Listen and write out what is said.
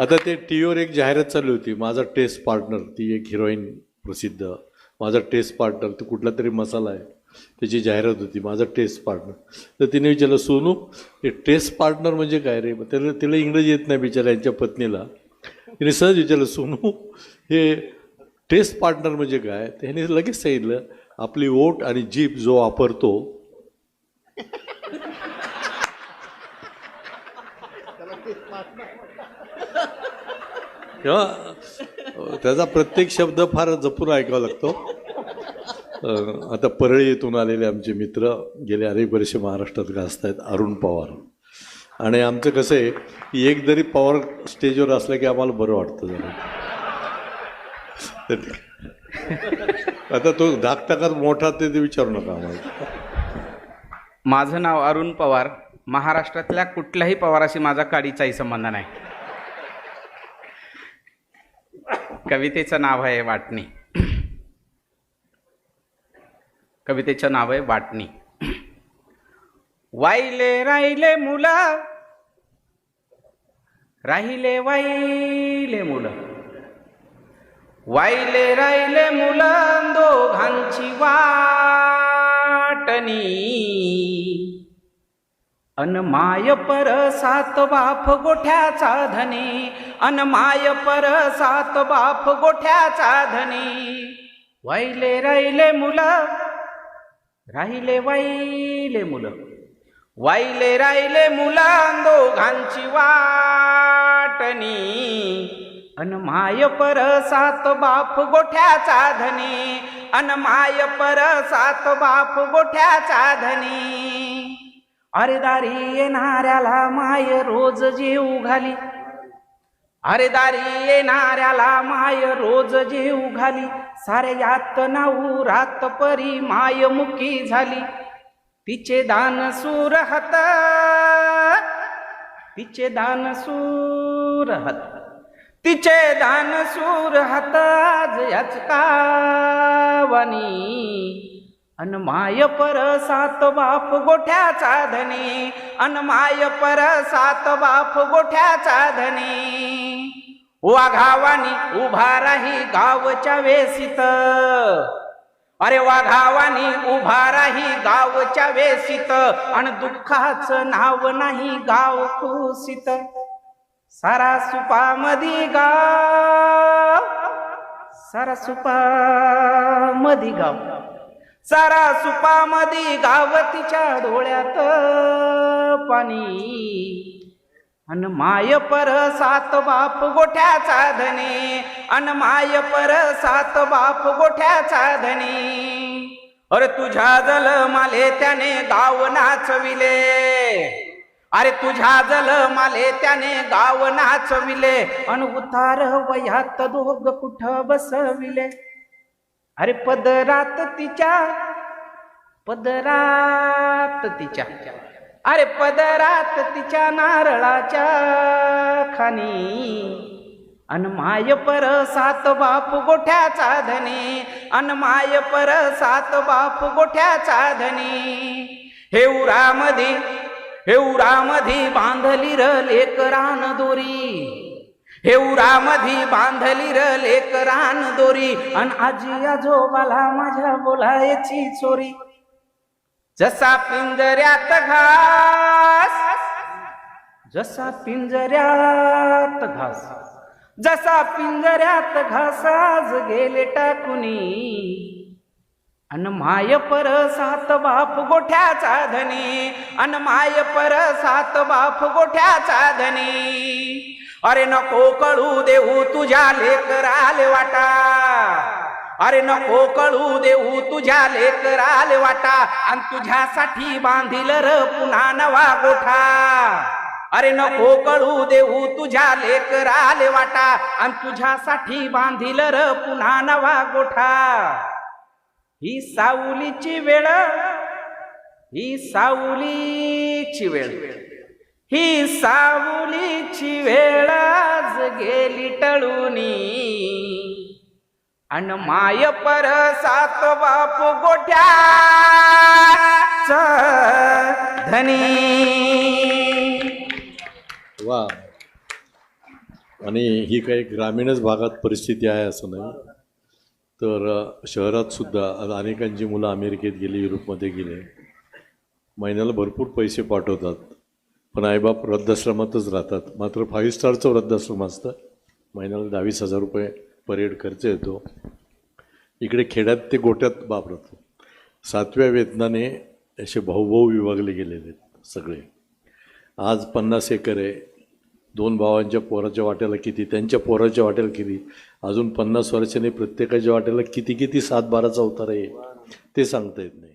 आता ते टी व्हीवर एक जाहिरात चालू होती माझा टेस्ट पार्टनर ती एक हिरोईन प्रसिद्ध. माझा टेस्ट पार्टनर तो कुठला तरी मसाला आहे त्याची जाहिरात होती माझा टेस्ट पार्टनर. तर तिने विचारलं सोनू हे टेस्ट पार्टनर म्हणजे काय रे? मग त्याला तिला इंग्रजी येत नाही बिचारा यांच्या पत्नीला. तिने सहज विचारलं सोनू हे टेस्ट पार्टनर म्हणजे काय? त्याने ह्याने लगेच सांगितलं आपली ओट आणि जीप जो वापरतो तेव्हा त्याचा प्रत्येक शब्द फार जपून ऐकावा लागतो. आता परळी येथून आलेले आमचे मित्र गेले अनेक वर्ष महाराष्ट्रात गाजतायत आहेत अरुण पवार. आणि आमचं कसं आहे की एक जरी पवार स्टेजवर असलं की आम्हाला बरं वाटतं जरा. आता तो धाकटाकार मोठा ते विचारू नका आम्हाला. माझं नाव अरुण पवार. महाराष्ट्रातल्या कुठल्याही पवाराशी माझा काडीचाही संबंध नाही. कवितेचं नाव आहे वाटणी. कवितेचं नाव आहे वाटणी. वाईले राहिले मुलं. राहिले वाईले मुलं. वाईले राहिले मुलं. दोघांची वाटणी. अन माय पर सात बाप गोठ्याचा धनी अन माय पर सात बाप गोठ्याचा धनी. वाईले राहिले मुलं राहिले वाईले मुलं. वाईले राहिले मुलं दोघांची वाटणी. अन माय पर सात बाप गोठ्याचा धनी अन माय पर सात बाप गोठ्याचा धनी. अरे दारी येणाऱ्याला माय रोज जेऊ घाली. अरे दारी येणाऱ्याला माय रोज जेऊ घाली. सारे यात नाऊ रात परी माय मुकी झाली. तिचे दान सूर हात तिचे दान सूर हात तिचे दान सूर हात आज याच कावानी अन माय पर सात बाप गोठ्याचा धनी अन माय पर सात बाप गोठ्याचा धनी वाघावानी उभा राही गावच्या वेसित अरे वाघावानी उभा राही गावच्या वेसित आणि दुःखाचं नाव नाही गाव कुसित सारा सुपामधी गाव. सारा सुपामधी गाव. सारा सुपामधी गाव तिच्या डोळ्यात पाणी. अन माय पर सात बाप गोठ्याचा धनी अन माय पर सात बाप गोठ्याचा धनी अरे तुझ्या जल माले त्याने गाव नाचविले. अरे तुझ्या जल माले त्याने गाव नाचविले. अन उतार वयात दोघ कुठ बसविले. अरे पदरात तिच्या पदरात तिच्या. अरे पदरात तिच्या नारळाच्या खानी अन माय पर सात बाप गोठ्याचा धनी अन माय पर सात बाप गोठ्याचा धनी. हे उरामधी हे उरामधी बांधली र लेकरान दोरी. हे उरामधी बांधली र लेकरान दोरी. अन आजी आजोबाला माझ्या बोलायची चोरी. जसा पिंजऱ्यात घास जसा पिंजऱ्यात घास जसा पिंजऱ्यात घासाज गेले टाकुनी. अन माय पर सात बाप गोठ्याचा धनी अन माय पर सात बाप गोठ्याचा धनी. अरे नको कळू देऊ तुझ्या लेकराले वाटा. अरे नको कळू देऊ तुझ्या लेकराले वाटा. आणि तुझ्यासाठी बांधील र पुन्हा नवा गोठा. अरे नको कळू देऊ तुझ्या लेकराले वाटा. आणि तुझ्यासाठी बांधील र पुन्हा नवा गोठा. ही सावलीची वेळ ही सावलीची वेळ. ही सावलीची वेळ आज गेली टळूनी. अन माय पर सात बाप गोठ्या धनी. वा. आणि ही काही ग्रामीणच भागात परिस्थिती आहे असं नाही. तर शहरात सुद्धा अनेकांची मुलं अमेरिकेत गेली युरोपमध्ये गेले. महिन्याला भरपूर पैसे पाठवतात. पण आईबाप वृद्धाश्रमातच राहतात. मात्र फाईव्ह स्टारचं वृद्धाश्रम असतं. महिन्याला दहावीस हजार रुपये परेड खर्च येतो. इकडे खेड्यात ते गोट्यात वापरतो सातव्या वेतनाने असे भाऊभाऊ विभागले गेलेले आहेत सगळे. आज पन्नास एकर आहे. दोन भावांच्या पोराच्या वाट्याला किती त्यांच्या पोराच्या वाट्याला किती अजून पन्नास वर्षाने प्रत्येकाच्या वाट्याला किती किती सात बाराचा अवतार आहे ते सांगता येत नाही.